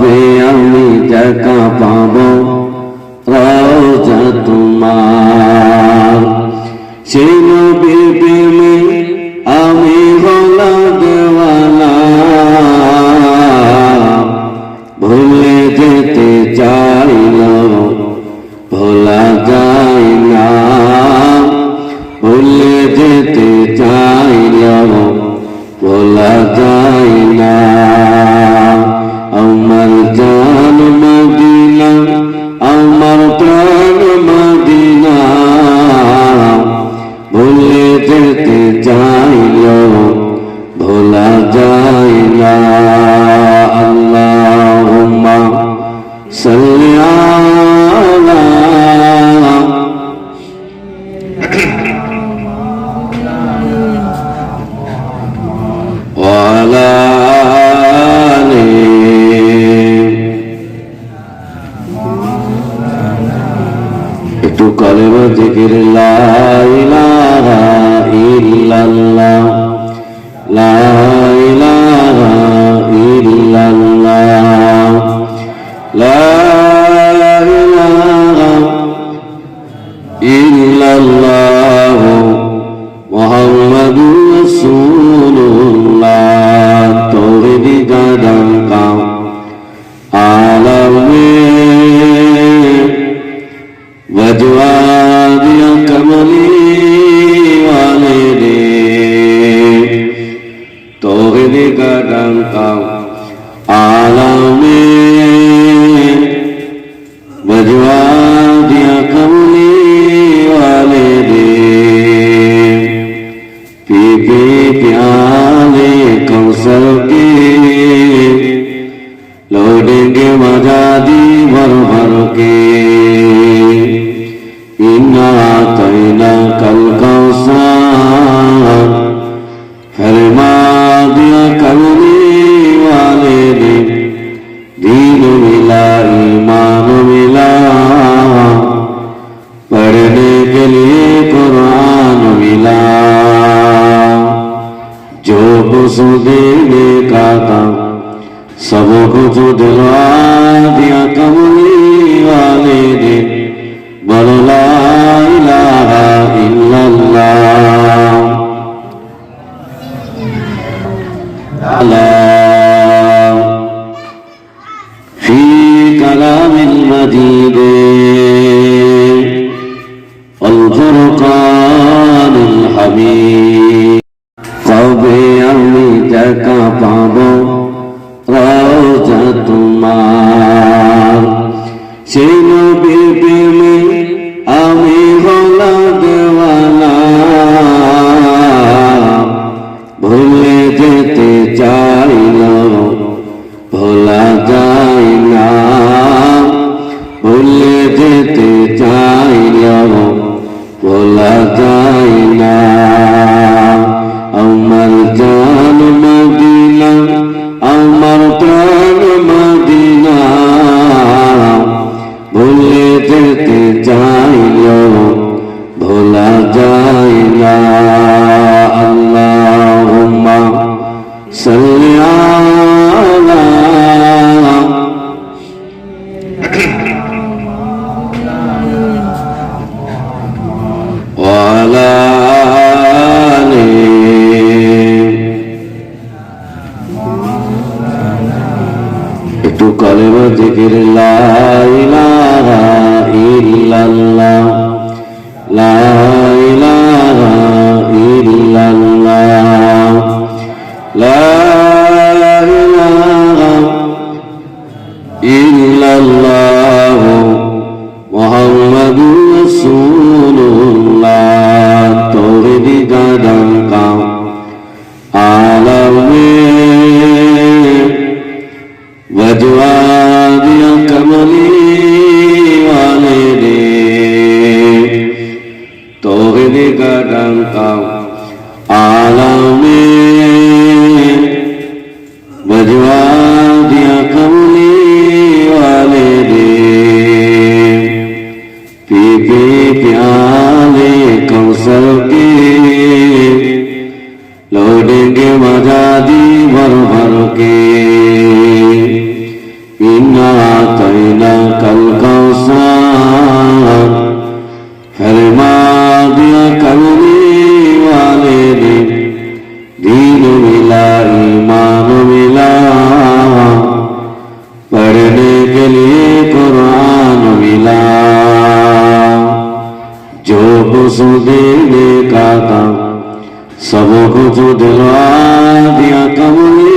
কবে আমি দেখা পাব রোজা তোমার। সেই নবীর একটু কলেমা জিকির লা ইলাহা ইল্লাল্লাহ। লা ইলাহা ইল্লাল্লাহ। लौटेंगे मजादी भर भर के इन्ना तैना कल कौसार फरमा दिया कमली वाले ने दीन मिला ईमान मिला पढ़ने के लिए कुरान मिला जो कुछ देने का था सब कुछ दिलवा दिया कमली वाले ने बोलो ला इलाहा इल्लल्लाह अला في كلام المجيد والفرقان الحميد একটু কলেমা জিকির লা ইলাহা ইল্লাল্লাহ। লা ইলাহা ইল্লাল্লাহ। লা ইলাহা ইল্লাল্লাহ। মুহাম্মাদুর लौटेंगे मजादी भर भर के इन्ना तैना कल कौसार फरमा दिया कल वाले ने दीन मिला ईमान मिला पढ़ने के लिए कुरान मिला जो कुछ देने का था सब कुछ दिलवा दिया कमली